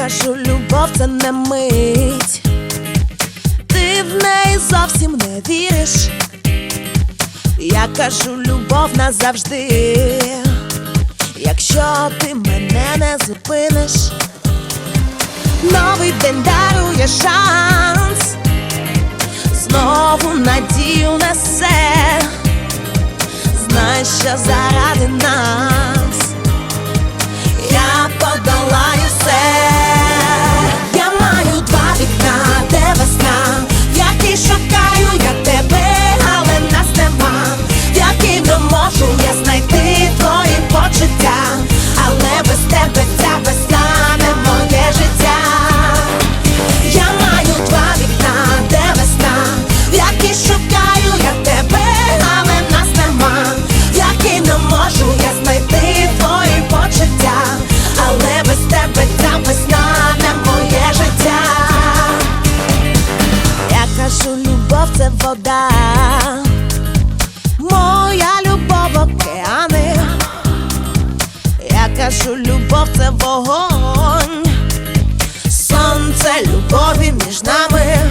кажу, любов це не мить, ти в неї зовсім не віриш. Я кажу, любов назавжди, якщо ти мене не зупиниш, новий день дарує шанс, знову надію несе, знай, що заради нас. це вода, моя любов океани, я кажу, любов це вогонь, сонце любові між нами.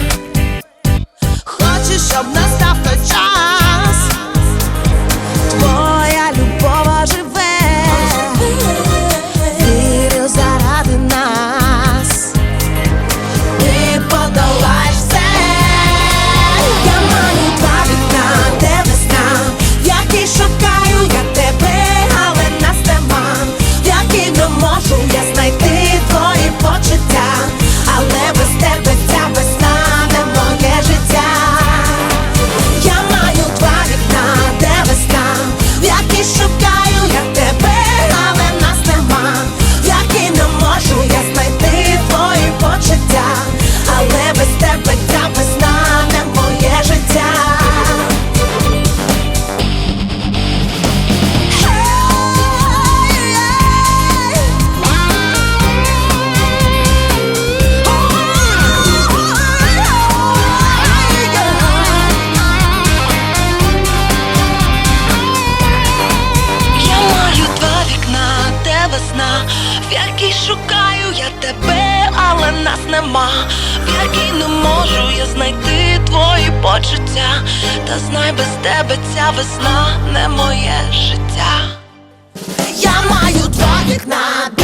шукаю я тебе, але нас нема. в Вірки не можу я знайти твої почуття. Та знай без тебе ця весна не моє життя. Я маю два вікна.